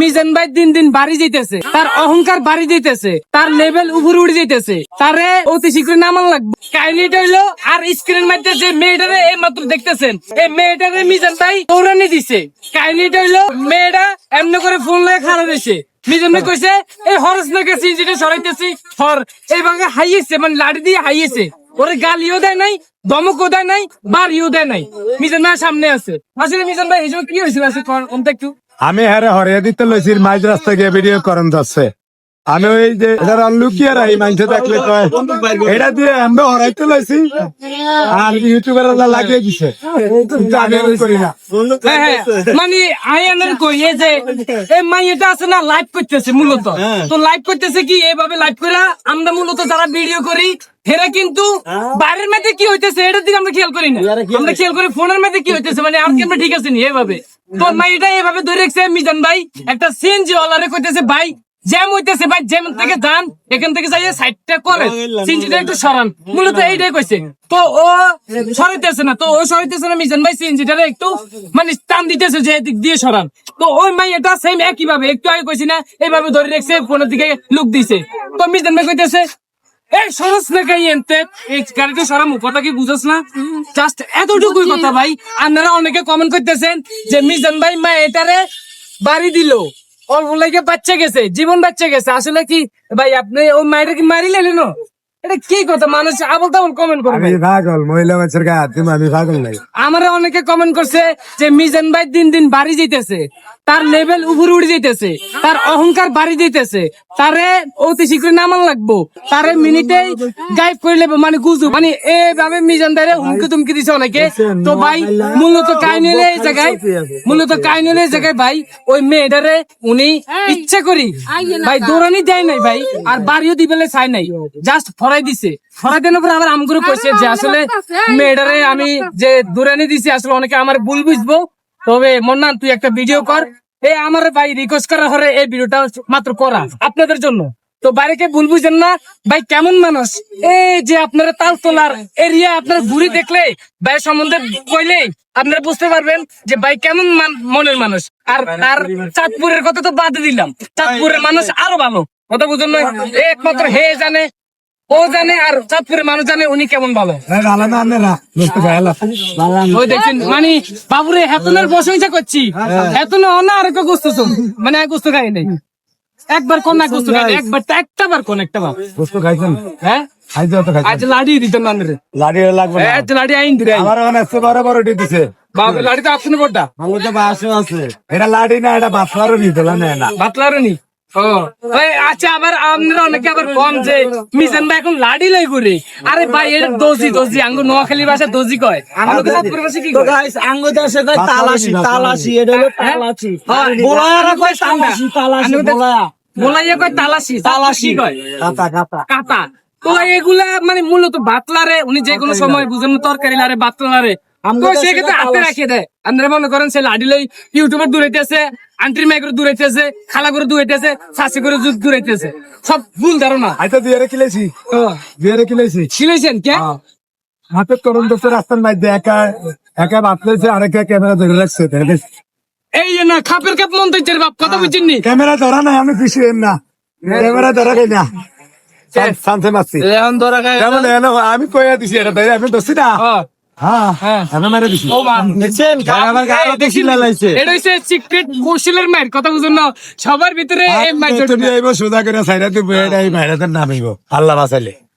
মিজান ভাই দিন দিন বাড়ি যেতেছে তার অহংকার বাড়ি যেতেছে তার লেভেল উপরে উঠে যেতেছে তারে অতি শীঘ্র নামান লাগবে। কাহিনীটা হইল, আর স্ক্রিন মারতে যে মেয়েটারে এই মাত্র দেখতেছেন এই মেয়েটারে মিজান ভাই দৌড়ানি দিছে। কাহিনীটা হইল, মেয়েটা এমনি করে ফোন কইছে এই হরস নাকি সরাইতেছি হর এইভাবে হাইয়েছে মানে লাড়ি দিয়ে হাইয়েছে। ওরে গালিও দেয় নাই দমকও দেয় নাই, বাড়িও দেয় নাই। মিজান ভাই সামনে আছে। আসলে মিজান ভাই, এই সময় কি হয়েছিল? একটু? আমি হ্যাঁ হরিয়া দিতে লইছি মাঝ রাস্তা গিয়ে ভিডিও করেন যাচ্ছে আমি ওই যে এটা লুকিয়ে রাখি মানুষ দেখলে কয় এটা দিয়ে আমরা হরাইতে লইছি আর ইউটিউবার লাগিয়ে দিছে করি না। হ্যাঁ, হ্যাঁ। মানে আয়ানের কই এই যে এই মাইয়াটা আছে না লাইভ করতেছে মূলত। তো লাইভ করতেছে কি এইভাবে লাইভ করে আমরা মূলত যারা ভিডিও করি হেরা কিন্তু বাইরের মধ্যে কি হইতেছে এটার দিকে আমরা খেয়াল করি না। আমরা খেয়াল করি ফোনের মধ্যে কি হইতেছে মানে আর কি আমরা ঠিক আছে নি এভাবে তো মাইয়াটা এভাবে ধরে রেখেছে মিজান ভাই। একটা সিএনজি ওয়ালারে কইতেছে ভাই জ্যাম হইতেছে ভাই জ্যাম থেকে যান এখান থেকে যাইয়ে সাইডটা করে সিএনজিটা একটু সরান। মূলত এইটাই কইছে। তো ও সরাইতেছে না তো ও সরাইতেছে না মিজান ভাই সিএনজিটারে একটু মানে টান দিতেছে যে এদিক দিয়ে সরান। তো ওই মাই এটা সেম একই ভাবে একটু আগে কইছি না এইভাবে ধরে রেখেছে ফোনের দিকে লুক দিছে। তো মিজান ভাই কইতেছে এই সরস না গাই এনতে। এই গাড়িটা সরাম কথা কি বুঝছ না। জাস্ট এতটুকুই কথা ভাই। আপনারা অনেকে কমেন্ট করতেছেন যে মিজান ভাই মা এটারে বাড়ি দিল। অল্প লাগে বাচ্চা গেছে জীবন বাচ্চা গেছে। আসলে কি ভাই আপনি ওই মায়ের কি মারি লেলেন এটা কি কথা? মানুষ আবল তাবল কমেন্ট করবে। আমি পাগল মহিলা মানুষের গায়ে হাত আমি পাগল নাই আমার অনেকে কমেন্ট করছে যে মিজান ভাই দিন দিন বাড়ি যেতেছে তার লেভেল উপরে উঠে যেতেছে তার অহংকার বাড়ি যেতেছে তারে অতি শীঘ্র নামান লাগবো। তারে মিনিটে গাইব করে লেবে মানে গুজু মানে এভাবে মিজান দারে হুমকি তুমকি দিছে অনেকে। তো ভাই মূলত কাহিনী হলো এই জায়গায় মূলত কাহিনী হলো এই জায়গায় ভাই ওই মেয়েটারে উনি ইচ্ছা করি ভাই দৌড়ানি দেয় নাই ভাই আর বাড়িও দিবেলে চাই নাই। জাস্ট ফরাই দিছে। ফরাই দেওয়ার পর আবার আমগুলো কইছে যে আসলে মেয়েটারে আমি যে দৌড়ানি দিছি আসলে অনেকে আমার ভুল বুঝব। তবে মন্নান, তুই একটা ভিডিও কর। এই আমার ভাই রিকোয়েস্ট করা হরে এই ভিডিওটা মাত্র করা আপনাদের জন্য। তো বাইরেকে ভুল বুঝেন না। ভাই, কেমন মানুষ? এই যে আপনারা তাল তোলার এরিয়া আপনার ঘুরি দেখলে ভাই সম্বন্ধে কইলে আপনারা বুঝতে পারবেন যে ভাই কেমন মান- মনের মানুষ। আর তার চাঁদপুরের কথা তো বাদ দিলাম। চাঁদপুরের মানুষ আরও ভালো। কথা বুঝুন একমাত্র হে জানে ও জানে আর চাঁদপুরের মানুষ জানে উনি কেমন ভালো। হ্যাঁ, না ওই দেখছেন মানে বাবুরে হেতনের প্রশংসা করছি। হেতন না আর কেউ গুস্তছ মানে এক গুস্ত খাই নাই। একবার কোন এক গুস্ত খাই একবার একটা বার কোন একটা বার। খাইছেন? হ্যাঁ? আজ লাড়ি না লাড়ি লাগবে লাড়ি আইন দিরে আমার ওখানে এসে বড় বড় দিছে। বাবু লাড়ি তো আপনি বড়টা। আমার তো বাসও আছে। এটা লাড়ি না এটা না। বাতলারও নি। আচ্ছা আবার আপনারা অনেকে আবার কম যে মিজান ভাই এখন লাড়ি লাই করে। আরে ভাই এটা দোজি দোজি আঙ্গু নোয়াখালী ভাষা দোজি কয়? আমাদের চাঁদপুরের ভাষা কি কয়? গাইস আঙ্গুদাসে কয় তালাশি তালাশি এটা হলো তালাশি। হ্যাঁ, বলায়ারা কয় ঠান্ডা। তালাশি তালাশি বলায়া বলাইয়া কয় তালাশি? তালাশি কয়? কাতা কাতা কাতা তো এগুলা মানে মূলত বাতলারে উনি যে কোনো সময় বুঝেন তরকারি লারে বাতলারে তো সেক্ষেত্রে হাতে তালাশ। রাখে দেয় আপনারা মনে করেন সে লাডিলই ইউটিউবার দূরাইতেছে আন্টির মাইক্রো দূরাইতেছে খালা করে দূরাইতেছে শাশি করে দূরাইতেছে। সব ভুল ধারণা। আইতো দুয়ারে কিলেছি তো দুয়ারে কিলেছি ছিলেছেন কে? হাতে করুন তো রাস্তার মধ্যে একা একা বাতলেছে আরেকা ক্যামেরা ধরে রাখছে এই না খাপের খাপ মন্তব্যের বাপ কথা বুঝছেন নি ক্যামেরা ধরা নাই আমি খুশি হইন না। ক্যামেরা ধরা খাই না। শান্তি মারছি। এখন ধরা আমি কইয়া দিছি এটা আমি দোষী না। হ্যাঁ। হ্যাঁ। সবার ভিতরে নামিব আল্লাহ বাঁচাইলে।